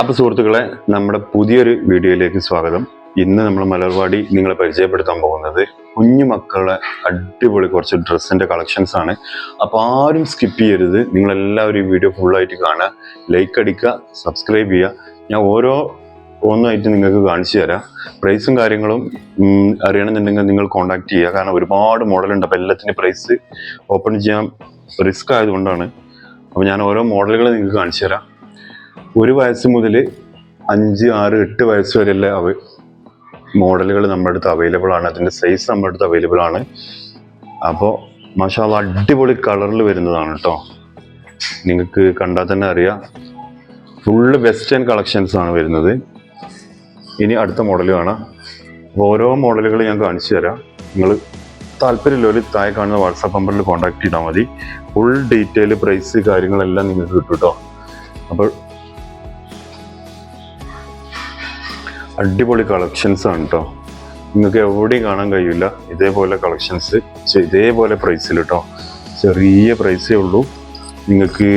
അപ്പൊ സുഹൃത്തുക്കളെ നമ്മുടെ പുതിയൊരു വീഡിയോയിലേക്ക് സ്വാഗതം. ഇന്ന് നമ്മൾ മലർവാടി നിങ്ങളെ പരിചയപ്പെടുത്താൻ പോകുന്നത് കുഞ്ഞു മക്കളുടെ അടിപൊളി കുറച്ച് ഡ്രസ്സിന്റെ കളക്ഷൻസ് ആണ്. അപ്പൊ ആരും സ്കിപ്പ് ചെയ്യരുത്. നിങ്ങൾ എല്ലാവരും ഈ വീഡിയോ ഫുള്ളായിട്ട് കാണുക ലൈക്ക് അടിക്കുക സബ്സ്ക്രൈബ് ചെയ്യുക. ഞാൻ ഓരോ ഒന്നായിട്ട് നിങ്ങൾക്ക് കാണിച്ചു തരാം. പ്രൈസും കാര്യങ്ങളും അറിയണമെന്നുണ്ടെങ്കിൽ നിങ്ങൾ കോൺടാക്ട് ചെയ്യുക. കാരണം ഒരുപാട് മോഡലുണ്ട് അപ്പോൾ എല്ലാത്തിന്റെ പ്രൈസ് ഓപ്പൺ ചെയ്യാൻ റിസ്ക് ആയതുകൊണ്ടാണ്. അപ്പോൾ ഞാൻ ഓരോ മോഡലുകൾ നിങ്ങൾക്ക് കാണിച്ചു തരാം. ഒരു വയസ്സ് മുതൽ അഞ്ച് ആറ് എട്ട് വയസ്സ് വരെയുള്ള അവ മോഡലുകൾ നമ്മുടെ അടുത്ത് അവൈലബിൾ ആണ്. അതിന്റെ സൈസ് നമ്മുടെ അടുത്ത് അവൈലബിൾ ആണ്. അപ്പോൾ മാഷാല്ല അടിപൊളി കളറിൽ വരുന്നതാണ് കേട്ടോ നിങ്ങൾക്ക് കണ്ടാൽ തന്നെ അറിയാം. ഫുള്ള് വെസ്റ്റേൺ കളക്ഷൻസ് ആണ് വരുന്നത്. ഇനി അടുത്ത മോഡൽ കാണാം. ഓരോ മോഡലുകൾ ഞാൻ കാണിച്ചു തരാം. നിങ്ങൾ താല്പര്യമുള്ളവർ താഴെ കാണുന്ന വാട്സാപ്പ് നമ്പറിൽ കോൺടാക്ട് ചെയ്താൽ മതി. ഫുൾ ഡീറ്റെയിൽ പ്രൈസ് കാര്യങ്ങളെല്ലാം നിങ്ങൾക്ക് കിട്ടും കേട്ടോ അപ്പോൾ അടിപൊളി കളക്ഷൻസ് ആണ് കേട്ടോ നിങ്ങൾക്ക് എവിടെയും കാണാൻ കഴിയില്ല. ഇതേപോലെ കളക്ഷൻസ് ഇതേപോലെ പ്രൈസിൽ കേട്ടോ ചെറിയ പ്രൈസേ ഉള്ളൂ. നിങ്ങൾക്ക്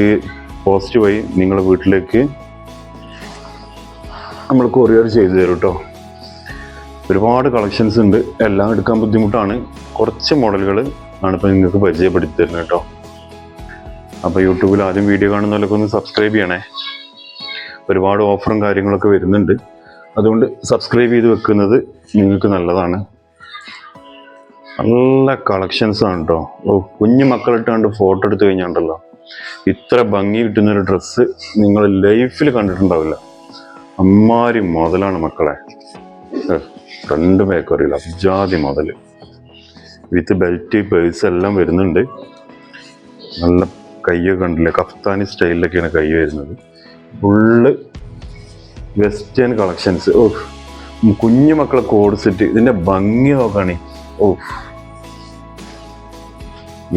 പോസ്റ്റ് വഴി നിങ്ങളുടെ വീട്ടിലേക്ക് നമ്മൾ കൊറിയർ ചെയ്തു തരും കേട്ടോ ഒരുപാട് കളക്ഷൻസ് ഉണ്ട്. എല്ലാം എടുക്കാൻ ബുദ്ധിമുട്ടാണ്. കുറച്ച് മോഡലുകൾ ആണ് ഇപ്പോൾ നിങ്ങൾക്ക് പരിചയപ്പെടുത്തി തരുന്നത് കേട്ടോ അപ്പോൾ യൂട്യൂബിൽ ആദ്യം വീഡിയോ കാണുന്നവരൊക്കെ ഒന്ന് സബ്സ്ക്രൈബ് ചെയ്യണേ. ഒരുപാട് ഓഫറും കാര്യങ്ങളൊക്കെ വരുന്നുണ്ട്. അതുകൊണ്ട് സബ്സ്ക്രൈബ് ചെയ്ത് വെക്കുന്നത് നിങ്ങൾക്ക് നല്ലതാണ്. നല്ല കളക്ഷൻസ് ആണ് കേട്ടോ കുഞ്ഞു മക്കളിട്ടാണ്ട് ഫോട്ടോ എടുത്തു കഴിഞ്ഞാണ്ടല്ലോ. ഇത്ര ഭംഗി കിട്ടുന്നൊരു ഡ്രസ്സ് നിങ്ങൾ ലൈഫിൽ കണ്ടിട്ടുണ്ടാവില്ല. അമ്മാരി മുതലാണ് മക്കളെ. രണ്ട് മേക്കറിയില്ല അബ്ജാതി മുതൽ വിത്ത് ബെൽറ്റ് പേഴ്സ് എല്ലാം വരുന്നുണ്ട്. നല്ല കയ്യൊക്കെ കണ്ടില്ലേ? കഫ്താനി സ്റ്റൈലിലൊക്കെയാണ് കൈ വരുന്നത്. ഫുള്ള് വെസ്റ്റേൺ കളക്ഷൻസ് ഓ കുഞ്ഞു മക്കളെ കോഡ് സെറ്റ് ഇതിന്റെ ഭംഗി നോക്കണേ. ഓ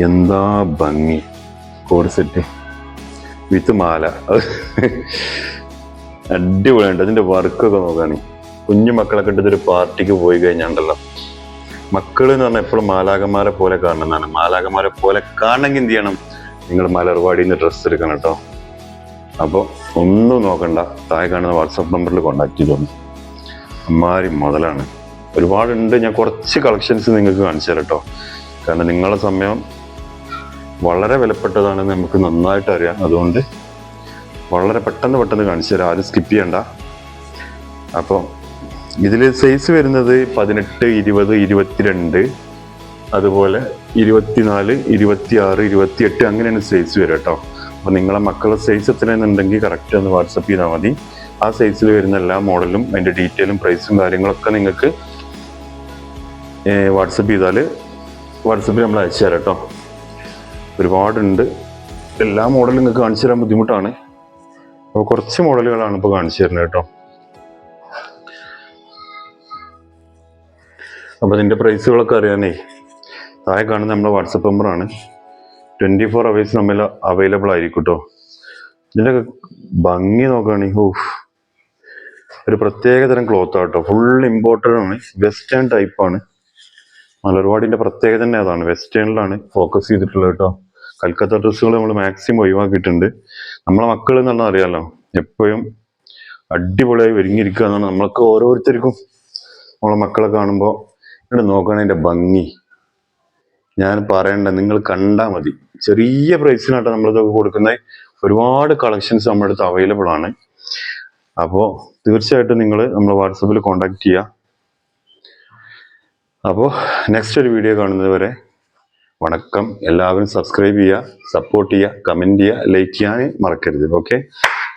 എന്താ ഭംഗി? കോഡ് സെറ്റ് വിത്ത് മാല. അടിപൊളിയുണ്ട് അതിന്റെ വർക്കൊക്കെ നോക്കുകയാണെ കുഞ്ഞു മക്കളൊക്കെ ഇട്ട് ഇതൊരു പാർട്ടിക്ക് പോയി കഴിഞ്ഞാണ്ടല്ലോ. മക്കൾ എന്ന് പറഞ്ഞാൽ എപ്പോഴും മാലാകന്മാരെ പോലെ കാണണമെന്നാണ് മാലാകന്മാരെ പോലെ കാണണമെങ്കിൽ എന്ത് ചെയ്യണം? നിങ്ങൾ മലർവാടിയിൽ നിന്ന് ഡ്രസ്സ് എടുക്കണം കേട്ടോ. അപ്പോൾ ഒന്നും നോക്കണ്ട. താഴെ കാണുന്ന വാട്സപ്പ് നമ്പറിൽ കോൺടാക്ട് ചെയ്തോളൂ അമ്മാരി മുതലാണ്. ഒരുപാടുണ്ട്. ഞാൻ കുറച്ച് കളക്ഷൻസ് നിങ്ങൾക്ക് കാണിച്ചു തരാം കേട്ടോ കാരണം നിങ്ങളുടെ സമയം വളരെ വിലപ്പെട്ടതാണെന്ന് നമുക്ക് നന്നായിട്ട് അറിയാം. അതുകൊണ്ട് വളരെ പെട്ടെന്ന് പെട്ടെന്ന് കാണിച്ചു തരാം. ആരും സ്കിപ്പ് ചെയ്യണ്ട. അപ്പോൾ ഇതിൽ സൈസ് വരുന്നത് പതിനെട്ട് ഇരുപത് ഇരുപത്തിരണ്ട് അതുപോലെ ഇരുപത്തിനാല് ഇരുപത്തിയാറ് ഇരുപത്തിയെട്ട് അങ്ങനെയാണ് സൈസ് വരിക കേട്ടോ അപ്പോൾ നിങ്ങളെ മക്കളുടെ സൈസ് എത്രയെന്നുണ്ടെങ്കിൽ കറക്റ്റ് ഒന്ന് വാട്സപ്പ് ചെയ്താൽ മതി. ആ സൈസിൽ വരുന്ന എല്ലാ മോഡലും അതിന്റെ ഡീറ്റെയിലും പ്രൈസും കാര്യങ്ങളൊക്കെ നിങ്ങൾക്ക് വാട്സപ്പ് ചെയ്താൽ വാട്സപ്പിൽ നമ്മൾ അയച്ചു തരാം കേട്ടോ ഒരുപാടുണ്ട്. എല്ലാ മോഡലും നിങ്ങൾക്ക് കാണിച്ചു തരാൻ ബുദ്ധിമുട്ടാണ്. അപ്പോൾ കുറച്ച് മോഡലുകളാണ് ഇപ്പോൾ കാണിച്ചു തരുന്നത് കേട്ടോ. അപ്പോൾ ഇതിന്റെ പ്രൈസുകളൊക്കെ അറിയാനേ താഴെ കാണുന്ന നമ്മുടെ വാട്സപ്പ് നമ്പറാണ് ട്വന്റി ഫോർ അവേഴ്സ് നമ്മൾ അവൈലബിൾ ആയിരിക്കും കേട്ടോ ഇതിന്റെ ഭംഗി നോക്കുകയാണെങ്കിൽ ഓഫ് ഒരു പ്രത്യേക തരം ക്ലോത്ത് ആട്ടോ. ഫുൾ ഇമ്പോർട്ടഡ് ആണ്. വെസ്റ്റേൺ ടൈപ്പാണ് മലർവാടിന്റെ പ്രത്യേകത തന്നെ അതാണ്. വെസ്റ്റേണിലാണ് ഫോക്കസ് ചെയ്തിട്ടുള്ളത് കേട്ടോ. കൽക്കത്ത ഡ്രസ്സുകൾ നമ്മൾ മാക്സിമം ഒഴിവാക്കിയിട്ടുണ്ട്. നമ്മളെ മക്കൾ എന്ന് പറഞ്ഞാൽ അറിയാലോ എപ്പോഴും അടിപൊളിയായി ഒരുങ്ങിയിരിക്കുക എന്നാണ് നമ്മൾക്ക് ഓരോരുത്തർക്കും നമ്മളെ മക്കളെ കാണുമ്പോൾ ഇവിടെ അതിന്റെ ഭംഗി. ഞാൻ പറയണ്ട നിങ്ങൾ കണ്ടാൽ മതി. ചെറിയ പ്രൈസിനാട്ടോ നമ്മളിതൊക്കെ കൊടുക്കുന്നത് ഒരുപാട് കളക്ഷൻസ് നമ്മുടെ അടുത്ത് അവൈലബിൾ ആണ്. അപ്പോൾ തീർച്ചയായിട്ടും നിങ്ങൾ നമ്മൾ വാട്സപ്പിൽ കോൺടാക്ട് ചെയ്യുക അപ്പോൾ നെക്സ്റ്റ് ഒരു വീഡിയോ കാണുന്നത് വരെ വണക്കം. എല്ലാവരും സബ്സ്ക്രൈബ് ചെയ്യുക സപ്പോർട്ട് ചെയ്യുക കമന്റ് ചെയ്യുക ലൈക്ക് ചെയ്യാൻ മറക്കരുത്. ഓക്കെ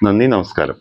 നന്ദി നമസ്കാരം.